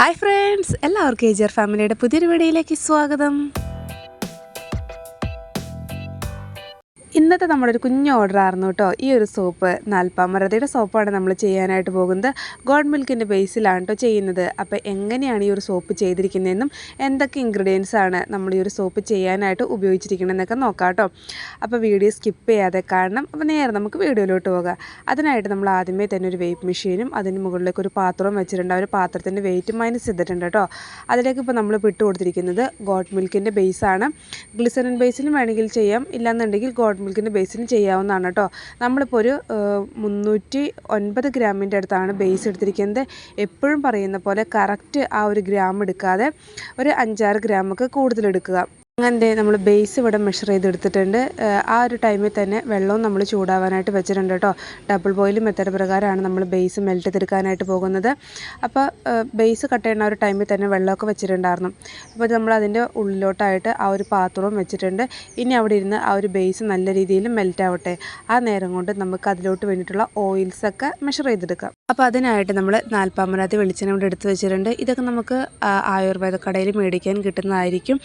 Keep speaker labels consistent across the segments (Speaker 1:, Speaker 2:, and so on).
Speaker 1: Hi friends എല്ലാവർക്കും ഏജിയർ ഫാമിലിയുടെ പുതിയൊരു വീഡിയോയിലേക്ക് സ്വാഗതം. ഇന്നത്തെ നമ്മുടെ ഒരു കുഞ്ഞു ഓർഡർ ആയിരുന്നു കേട്ടോ. ഈ ഒരു സോപ്പ് നാൽപ്പാമരതയുടെ സോപ്പാണ് നമ്മൾ ചെയ്യാനായിട്ട് പോകുന്നത്. ഗോഡ് മിൽക്കിന്റെ ബേസിലാണ് കേട്ടോ ചെയ്യുന്നത്. അപ്പോൾ എങ്ങനെയാണ് ഈ ഒരു സോപ്പ് ചെയ്തിരിക്കുന്നതെന്നും എന്തൊക്കെ ഇൻഗ്രീഡിയൻസ് ആണ് നമ്മൾ ഈ ഒരു സോപ്പ് ചെയ്യാനായിട്ട് ഉപയോഗിച്ചിരിക്കുന്നതെന്നൊക്കെ നോക്കാം കേട്ടോ. അപ്പോൾ വീഡിയോ സ്കിപ്പ് ചെയ്യാതെ കാണണം. അപ്പോൾ നേരെ നമുക്ക് വീഡിയോയിലോട്ട് പോകാം. അതിനായിട്ട് നമ്മൾ ആദ്യമേ തന്നെ ഒരു വെയ്റ്റ് മെഷീനും അതിന് മുകളിലേക്ക് ഒരു പാത്രവും വെച്ചിട്ടുണ്ട്. ആ ഒരു പാത്രത്തിന്റെ വെയിറ്റ് മൈനസ് ചെയ്തിട്ടുണ്ട് കേട്ടോ. അതിലേക്ക് ഇപ്പോൾ നമ്മൾ ഇട്ട് കൊടുത്തിരിക്കുന്നത് ഗോഡ് മിൽക്കിന്റെ ബേസാണ് ഗ്ലിസറിൻ ബേസിലും വേണമെങ്കിൽ ചെയ്യാം. ഇല്ലാന്നുണ്ടെങ്കിൽ ഗോഡ് മിൽക്കിന്റെ ബേസിന് ചെയ്യാവുന്നതാണ് കേട്ടോ. നമ്മളിപ്പോൾ ഒരു മുന്നൂറ്റി ഒൻപത് ഗ്രാമിന്റെ അടുത്താണ് ബേസ് എടുത്തിരിക്കുന്നത്. എപ്പോഴും പറയുന്ന പോലെ കറക്റ്റ് ആ ഒരു ഗ്രാം എടുക്കാതെ ഒരു അഞ്ചാറ് ഗ്രാമൊക്കെ കൂടുതൽ അങ്ങനത്തെ നമ്മൾ ബേസ് ഇവിടെ മെഷർ ചെയ്തെടുത്തിട്ടുണ്ട്. ആ ഒരു ടൈമിൽ തന്നെ വെള്ളവും നമ്മൾ ചൂടാവാനായിട്ട് വെച്ചിട്ടുണ്ട് കേട്ടോ ഡബിൾ ബോയിൽ മെത്തേഡ് പ്രകാരമാണ് നമ്മൾ ബേസ് മെൽറ്റ് തീർക്കാനായിട്ട് പോകുന്നത്. അപ്പോൾ ബേസ് കട്ട് ചെയ്യുന്ന ഒരു ടൈമിൽ തന്നെ വെള്ളമൊക്കെ വെച്ചിട്ടുണ്ടായിരുന്നു. അപ്പോൾ നമ്മൾ അതിന്റെ ഉള്ളിലോട്ടായിട്ട് ആ ഒരു പാത്രവും വെച്ചിട്ടുണ്ട്. ഇനി അവിടെ ഇരുന്ന് ആ ഒരു ബേസ് നല്ല രീതിയിൽ മെൽറ്റ് ആവട്ടെ. ആ നേരം കൊണ്ട് നമുക്ക് അതിലോട്ട് വേണ്ടിയിട്ടുള്ള ഓയിൽസൊക്കെ മെഷർ ചെയ്തെടുക്കാം. അപ്പോൾ അതിനായിട്ട് നമ്മൾ നാൽപ്പാമരാതി വെളിച്ചെണ്ണ ഇവിടെ എടുത്ത് വെച്ചിട്ടുണ്ട്. ഇതൊക്കെ നമുക്ക് ആയുർവേദ കടയിൽ മേടിക്കാൻ കിട്ടുന്നതായിരിക്കും.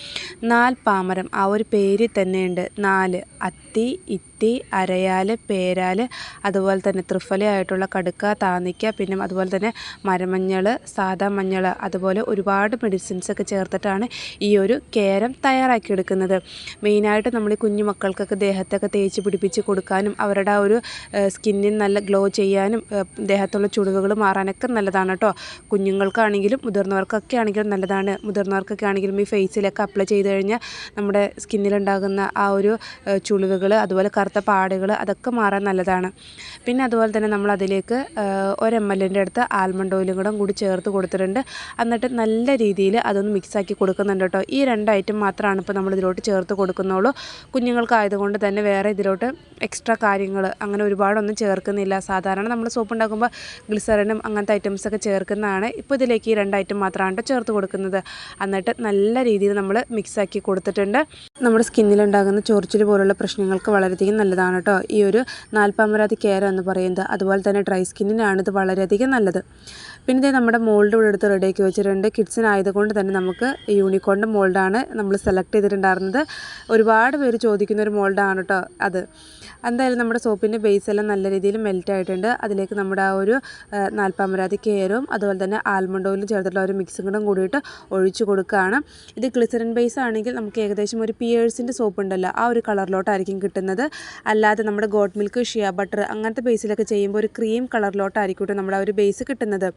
Speaker 1: നാൽപ്പാമരം ആ ഒരു പേരിൽ തന്നെയുണ്ട്. നാല്. അത്തി ഇത്തി അരയാൽ പേരാൽ അതുപോലെ തന്നെ ത്രിഫലയായിട്ടുള്ള കടുക്ക താന്നിക്ക പിന്നെ അതുപോലെ തന്നെ മരമഞ്ഞൾ സാധാ മഞ്ഞൾ അതുപോലെ ഒരുപാട് മെഡിസിൻസ് ഒക്കെ ചേർത്തിട്ടാണ് ഈ ഒരു കേരം തയ്യാറാക്കിയെടുക്കുന്നത്. മെയിനായിട്ട് നമ്മൾ ഈ കുഞ്ഞു മക്കൾക്കൊക്കെ ദേഹത്തൊക്കെ തേച്ച് പിടിപ്പിച്ച് കൊടുക്കാനും അവരുടെ ആ ഒരു സ്കിന്നിന് നല്ല ഗ്ലോ ചെയ്യാനും ദേഹത്തുള്ള ചുളിവുകൾ മാറാനൊക്കെ നല്ലതാണ് കേട്ടോ. കുഞ്ഞുങ്ങൾക്കാണെങ്കിലും മുതിർന്നവർക്കൊക്കെ ആണെങ്കിലും നല്ലതാണ്. മുതിർന്നവർക്കൊക്കെ ആണെങ്കിലും ഈ ഫേസിലൊക്കെ അപ്ലൈ ചെയ്ത് കഴിഞ്ഞാൽ നമ്മുടെ സ്കിന്നിലുണ്ടാകുന്ന ആ ഒരു ചുളിവുകൾ അതുപോലെ കറുത്ത പാടുകൾ അതൊക്കെ മാറാൻ നല്ലതാണ്. പിന്നെ അതുപോലെ തന്നെ നമ്മൾ അതിലേക്ക് ഒരു എം എല്ലിന്റെ അടുത്ത് ആൽമണ്ട് ഓയിലും കൂടെ കൂടി ചേർത്ത് കൊടുത്തിട്ടുണ്ട്. എന്നിട്ട് നല്ല രീതിയിൽ അതൊന്ന് മിക്സാക്കി കൊടുക്കുന്നുണ്ട് കേട്ടോ. ഈ രണ്ട് ഐറ്റം മാത്രമാണ് ഇപ്പോൾ നമ്മൾ ഇതിലോട്ട് ചേർത്ത് കൊടുക്കുന്നുള്ളൂ. കുഞ്ഞുങ്ങൾക്കായതുകൊണ്ട് തന്നെ വേറെ ഇതിലോട്ട് എക്സ്ട്രാ കാര്യങ്ങൾ അങ്ങനെ ഒരുപാടൊന്നും ചേർക്കുന്നില്ല. സാധാരണ നമ്മൾ സോപ്പ് ഉണ്ടാക്കുമ്പോൾ ഗ്ലിസറിനും അങ്ങനത്തെ ഐറ്റംസൊക്കെ ചേർക്കുന്നതാണ്. ഇപ്പോൾ ഇതിലേക്ക് ഈ രണ്ട് ഐറ്റം മാത്രമാണ് ചേർത്ത് കൊടുക്കുന്നത്. എന്നിട്ട് നല്ല രീതിയിൽ നമ്മൾ മിക്സാക്കി കൊടുത്തിട്ടുണ്ട്. നമ്മുടെ സ്കിന്നിലുണ്ടാകുന്ന ചൊറിച്ചിൽ പോലുള്ള പ്രശ്നങ്ങൾക്ക് വളരെയധികം നല്ലതാണ് കേട്ടോ. ഈ ഒരു നാൽപ്പാമരാതി കെയർ എന്ന് പറയുന്നത്. അതുപോലെ തന്നെ ഡ്രൈ സ്കിന്നിനാണ് ഇത് വളരെയധികം നല്ലത്. പിന്നെ ഇതേ നമ്മുടെ മോൾഡ് ഇവിടെ എടുത്ത് റെഡിയാക്കി വെച്ചിട്ടുണ്ട്. കിഡ്സിനായതുകൊണ്ട് തന്നെ നമുക്ക് യൂണിക്കോണിന്റെ മോൾഡാണ് നമ്മൾ സെലക്ട് ചെയ്തിട്ടുണ്ടായിരുന്നത്. ഒരുപാട് പേര് ചോദിക്കുന്ന ഒരു മോൾഡാണ് കേട്ടോ അത്. എന്തായാലും നമ്മുടെ സോപ്പിന്റെ ബേസ് എല്ലാം നല്ല രീതിയിൽ മെൽറ്റ് ആയിട്ടുണ്ട്. അതിലേക്ക് നമ്മുടെ ആ ഒരു നാൽപ്പാമരാതി കെയറും അതുപോലെ തന്നെ ആൽമണ്ട് ഓയിലും ചേർത്തിട്ടുള്ള ഒരു മിക്സും കൂടെ കൂടിയിട്ട് ഒഴിച്ചു കൊടുക്കുകയാണ്. ഇത് ഗ്ലിസറിൻ ബേസ് ആണെങ്കിൽ നമുക്ക് ഏകദേശം ഒരു പിയേഴ്സിന്റെ സോപ്പ് ഉണ്ടല്ലോ ആ ഒരു കളറിലോട്ടായിരിക്കും കിട്ടുന്നത്. അല്ലാതെ നമ്മുടെ ഗോട്ട് മിൽക്ക് ഷിയ ബട്ടർ അങ്ങനത്തെ ബേസിലൊക്കെ ചെയ്യുമ്പോൾ ഒരു ക്രീം കളറിലോട്ടായിരിക്കും കേട്ടോ നമ്മുടെ ആ ഒരു ബേസ് കിട്ടുന്നത്.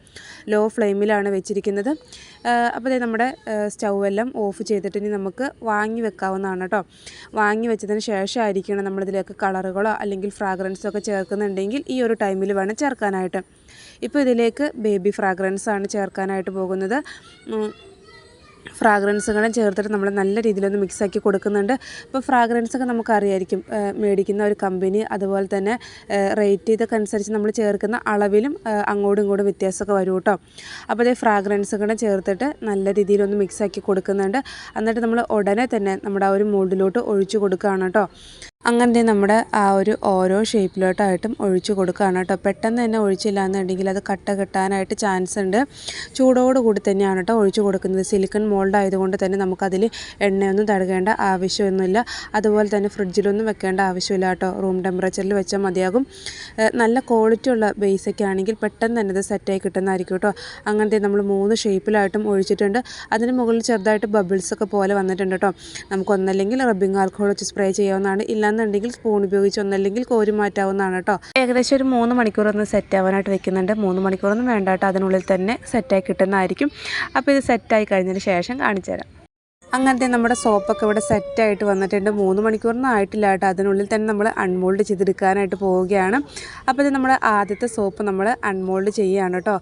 Speaker 1: ലോ ഫ്ലെയിമിലാണ് വെച്ചിരിക്കുന്നത്. അപ്പോൾ നമ്മുടെ സ്റ്റൗ എല്ലാം ഓഫ് ചെയ്തിട്ട് ഇനി നമുക്ക് വാങ്ങി വെക്കാവുന്നതാണ് കേട്ടോ. വാങ്ങി വെച്ചതിന് ശേഷമായിരിക്കണം നമ്മളിതിലേക്ക് കളറുകളോ അല്ലെങ്കിൽ ഫ്രാഗ്രൻസോ ഒക്കെ ചേർക്കുന്നുണ്ടെങ്കിൽ ഈ ഒരു ടൈമിൽ വേണം ചേർക്കാനായിട്ട്. ഇപ്പോൾ ഇതിലേക്ക് ബേബി ഫ്രാഗ്രൻസ് ആണ് ചേർക്കാനായിട്ട് പോകുന്നത്. ഫ്രാഗ്രൻസുകളും ചേർത്തിട്ട് നമ്മൾ നല്ല രീതിയിലൊന്ന് മിക്സാക്കി കൊടുക്കുന്നുണ്ട്. ഇപ്പോൾ ഫ്രാഗ്രൻസ് ഒക്കെ നമുക്കറിയായിരിക്കും മേടിക്കുന്ന ഒരു കമ്പനി അതുപോലെ തന്നെ റേറ്റ് അനുസരിച്ച് നമ്മൾ ചേർക്കുന്ന അളവിലും അങ്ങോട്ടും ഇങ്ങോട്ടും വ്യത്യാസമൊക്കെ വരും കേട്ടോ. അപ്പോൾ അതേ ഫ്രാഗ്രൻസുകളും ചേർത്തിട്ട് നല്ല രീതിയിലൊന്ന് മിക്സാക്കി കൊടുക്കുന്നുണ്ട്. എന്നിട്ട് നമ്മൾ ഉടനെ തന്നെ നമ്മുടെ ആ ഒരു മോൾഡിലോട്ട് ഒഴിച്ചു കൊടുക്കുകയാണ് കേട്ടോ. അങ്ങനെ നമ്മുടെ ആ ഒരു ഓരോ ഷേപ്പിലോട്ടായിട്ടും ഒഴിച്ചു കൊടുക്കുകയാണ് കേട്ടോ. പെട്ടെന്ന് തന്നെ ഒഴിച്ചില്ല എന്നുണ്ടെങ്കിൽ അത് കട്ട കിട്ടാനായിട്ട് ചാൻസ് ഉണ്ട്. ചൂടോട് കൂടി തന്നെയാണ് കേട്ടോ ഒഴിച്ചു കൊടുക്കുന്നത്. സിലിക്കൺ മോൾഡ് ആയതുകൊണ്ട് തന്നെ നമുക്കതിൽ എണ്ണയൊന്നും തടകേണ്ട ആവശ്യമൊന്നുമില്ല. അതുപോലെ തന്നെ ഫ്രിഡ്ജിലൊന്നും വെക്കേണ്ട ആവശ്യമില്ല കേട്ടോ. റൂം ടെമ്പറേച്ചറിൽ വെച്ചാൽ മതിയാകും. നല്ല ക്വാളിറ്റി ഉള്ള ബേസൊക്കെ ആണെങ്കിൽ പെട്ടെന്ന് തന്നെ ഇത് സെറ്റായി കിട്ടുന്നതായിരിക്കും കേട്ടോ. അങ്ങനത്തെ നമ്മൾ മൂന്ന് ഷേപ്പിലായിട്ടും ഒഴിച്ചിട്ടുണ്ട്. അതിന് മുകളിൽ ചെറുതായിട്ട് ബബിൾസൊക്കെ പോലെ വന്നിട്ടുണ്ട് കേട്ടോ. നമുക്കൊന്നല്ലെങ്കിൽ റബ്ബിംഗ് ആൽക്കഹോൾ വെച്ച് സ്പ്രേ ചെയ്യാവുന്നതാണ്. ഇല്ലാന്നുണ്ടെങ്കിൽ സ്പൂൺ ഉപയോഗിച്ച് ഒന്നല്ലെങ്കിൽ കോരി മാറ്റാവുന്നതാണ് കേട്ടോ ഏകദേശം ഒരു മൂന്ന് മണിക്കൂർ ഒന്ന് സെറ്റ് ആവാനായിട്ട് വെക്കുന്നുണ്ട്. മൂന്ന് മണിക്കൂറൊന്നും വേണ്ട കേട്ടോ അതിനുള്ളിൽ തന്നെ സെറ്റായി കിട്ടുന്നതായിരിക്കും. അപ്പോൾ ഇത് സെറ്റായി കഴിഞ്ഞതിന് ശേഷം കാണിച്ചു തരാം. അങ്ങനത്തെ നമ്മുടെ സോപ്പൊക്കെ ഇവിടെ സെറ്റായിട്ട് വന്നിട്ടുണ്ട്. മൂന്ന് മണിക്കൂറൊന്നും ആയിട്ടില്ല കേട്ടോ അതിനുള്ളിൽ തന്നെ നമ്മൾ അൺമോൾഡ് ചെയ്തെടുക്കാനായിട്ട് പോവുകയാണ്. അപ്പോൾ ഇത് നമ്മുടെ ആദ്യത്തെ സോപ്പ് നമ്മൾ അൺമോൾഡ് ചെയ്യുകയാണ് കേട്ടോ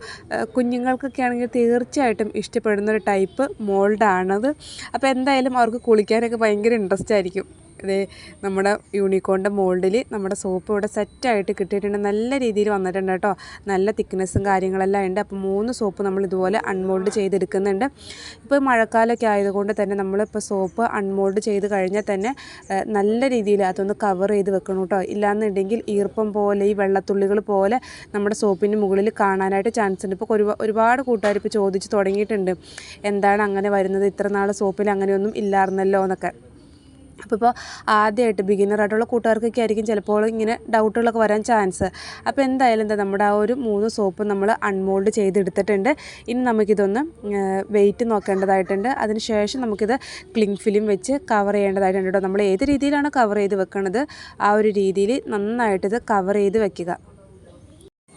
Speaker 1: കുഞ്ഞുങ്ങൾക്കൊക്കെ ആണെങ്കിൽ തീർച്ചയായിട്ടും ഇഷ്ടപ്പെടുന്ന ഒരു ടൈപ്പ് മോൾഡാണത് അപ്പോൾ എന്തായാലും അവർക്ക് കുളിക്കാനൊക്കെ ഭയങ്കര ഇൻട്രസ്റ്റ് ആയിരിക്കും. ദേ നമ്മുടെ യൂണിക്കോണിന്റെ മോൾഡിൽ നമ്മുടെ സോപ്പ് ഇവിടെ സെറ്റായിട്ട് കിട്ടിയിട്ടുണ്ട്. നല്ല രീതിയിൽ വന്നിട്ടുണ്ട് കേട്ടോ. നല്ല തിക്നെസ്സും കാര്യങ്ങളെല്ലാം ഉണ്ട്. അപ്പോൾ മൂന്ന് സോപ്പ് നമ്മൾ ഇതുപോലെ അൺമോൾഡ് ചെയ്തെടുക്കുന്നുണ്ട്. ഇപ്പോൾ മഴക്കാലമൊക്കെ ആയതുകൊണ്ട് തന്നെ നമ്മളിപ്പോൾ സോപ്പ് അൺമോൾഡ് ചെയ്ത് കഴിഞ്ഞാൽ തന്നെ നല്ല രീതിയിൽ അതൊന്ന് കവർ ചെയ്ത് വെക്കണം കേട്ടോ. ഇല്ലാന്നുണ്ടെങ്കിൽ ഈർപ്പം പോലെ ഈ വെള്ളത്തുള്ളികൾ പോലെ നമ്മുടെ സോപ്പിന്റെ മുകളിൽ കാണാനായിട്ട് ചാൻസ് ഉണ്ട്. ഇപ്പോൾ ഒരുപാട് കൂട്ടുകാർ ഇപ്പോൾ ചോദിച്ച് തുടങ്ങിയിട്ടുണ്ട്. എന്താണ് അങ്ങനെ വരുന്നത്? ഇത്ര നാൾ സോപ്പിൽ അങ്ങനെയൊന്നും ഇല്ലായിരുന്നല്ലോ എന്നൊക്കെ. അപ്പോൾ ഇപ്പോൾ ആദ്യമായിട്ട് ബിഗിനറായിട്ടുള്ള കൂട്ടുകാർക്കൊക്കെ ആയിരിക്കും ചിലപ്പോൾ ഇങ്ങനെ ഡൗട്ടുകളൊക്കെ വരാൻ ചാൻസ് അപ്പോൾ എന്തായാലും എന്താ നമ്മുടെ ആ ഒരു മൂന്ന് സോപ്പ് നമ്മൾ അൺമോൾഡ് ചെയ്തെടുത്തിട്ടുണ്ട്. ഇനി നമുക്കിതൊന്ന് വെയിറ്റ് നോക്കേണ്ടതായിട്ടുണ്ട്. അതിന് ശേഷം നമുക്കിത് ക്ലിങ് ഫിലിം വെച്ച് കവർ ചെയ്യേണ്ടതായിട്ടുണ്ട് കേട്ടോ. നമ്മൾ ഏത് രീതിയിലാണ് കവർ ചെയ്ത് വെക്കണത് ആ ഒരു രീതിയിൽ നന്നായിട്ടിത് കവർ ചെയ്ത് വെക്കുക.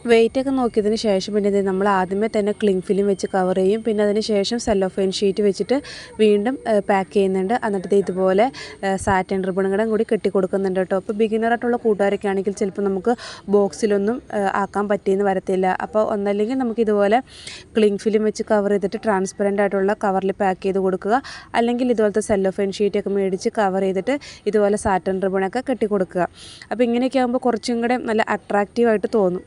Speaker 1: വെയിറ്റ് ഒക്കെ നോക്കിയതിന് ശേഷം പിന്നെ നമ്മൾ ആദ്യമേ തന്നെ ക്ലിങ് ഫിലിം വെച്ച് കവർ ചെയ്യും. പിന്നെ അതിന് ശേഷം സെല്ലോഫൈൻ ഷീറ്റ് വെച്ചിട്ട് വീണ്ടും പാക്ക് ചെയ്യുന്നുണ്ട്. എന്നിട്ട് ഇതുപോലെ സാറ്റൻ റിബണുകളും കൂടി കെട്ടി കൊടുക്കുന്നുണ്ട് കേട്ടോ. അപ്പോൾ ബിഗിനറായിട്ടുള്ള കൂട്ടുകാരൊക്കെ ആണെങ്കിൽ ചിലപ്പോൾ നമുക്ക് ബോക്സിലൊന്നും ആക്കാൻ പറ്റിയെന്ന് വരത്തില്ല. അപ്പോൾ ഒന്നല്ലെങ്കിൽ നമുക്ക് ഇതുപോലെ ക്ലിങ് ഫിലിം വെച്ച് കവർ ചെയ്തിട്ട് ട്രാൻസ്പെറന്റ് ആയിട്ടുള്ള കവറിൽ പാക്ക് ചെയ്ത് കൊടുക്കുക. അല്ലെങ്കിൽ ഇതുപോലത്തെ സെല്ലോഫൈൻ ഷീറ്റൊക്കെ മേടിച്ച് കവർ ചെയ്തിട്ട് ഇതുപോലെ സാറ്റൻ റിബണൊക്കെ കെട്ടി കൊടുക്കുക. അപ്പോൾ ഇങ്ങനെയൊക്കെ ആകുമ്പോൾ കുറച്ചും കൂടെ നല്ല അട്രാക്റ്റീവായിട്ട് തോന്നും.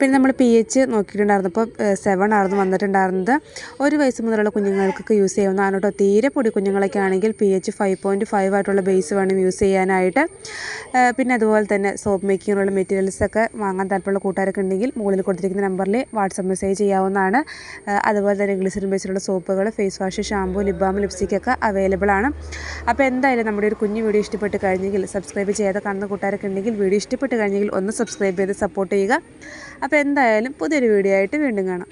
Speaker 1: പിന്നെ നമ്മൾ പി എച്ച് നോക്കിയിട്ടുണ്ടായിരുന്നു. അപ്പോൾ സെവൻ ആയിരുന്നു വന്നിട്ടുണ്ടായിരുന്നത്. ഒരു വയസ്സ് മുതലുള്ള കുഞ്ഞുങ്ങൾക്കൊക്കെ യൂസ് ചെയ്യാവുന്നതാണ് കേട്ടോ തീരെ പൊടി കുഞ്ഞുങ്ങളൊക്കെ ആണെങ്കിൽ P H five point five ആയിട്ടുള്ള ബേസ് വേണം യൂസ് ചെയ്യാനായിട്ട്. പിന്നെ അതുപോലെ തന്നെ സോപ്പ് മേക്കിങ്ങിനുള്ള മെറ്റീരിയൽസൊക്കെ വാങ്ങാൻ താല്പര്യമുള്ള കൂട്ടുകാരൊക്കെ ഉണ്ടെങ്കിൽ മുകളിൽ കൊടുത്തിരിക്കുന്ന നമ്പറിൽ വാട്സപ്പ് മെസ്സേജ് ചെയ്യാവുന്നതാണ്. അതുപോലെ തന്നെ ഗ്ലിസറിൻ ബേസിലുള്ള സോപ്പുകൾ face wash shampoo lip balm ലിപ്സ്റ്റിക്കൊക്കെ available ആണ്. അപ്പോൾ എന്തായാലും നമ്മുടെ ഒരു കുഞ്ഞു വീഡിയോ ഇഷ്ടപ്പെട്ട് കഴിഞ്ഞെങ്കിൽ സബ്സ്ക്രൈബ് ചെയ്യാതെ കാണുന്ന കൂട്ടുകാരൊക്കെ ഉണ്ടെങ്കിൽ വീഡിയോ ഇഷ്ടപ്പെട്ട് കഴിഞ്ഞെങ്കിൽ ഒന്ന് സബ്സ്ക്രൈബ് ചെയ്ത് സപ്പോർട്ട് ചെയ്യുക. അപ്പോൾ എന്തായാലും പുതിയൊരു വീഡിയോ ആയിട്ട് വീണ്ടും കാണാം.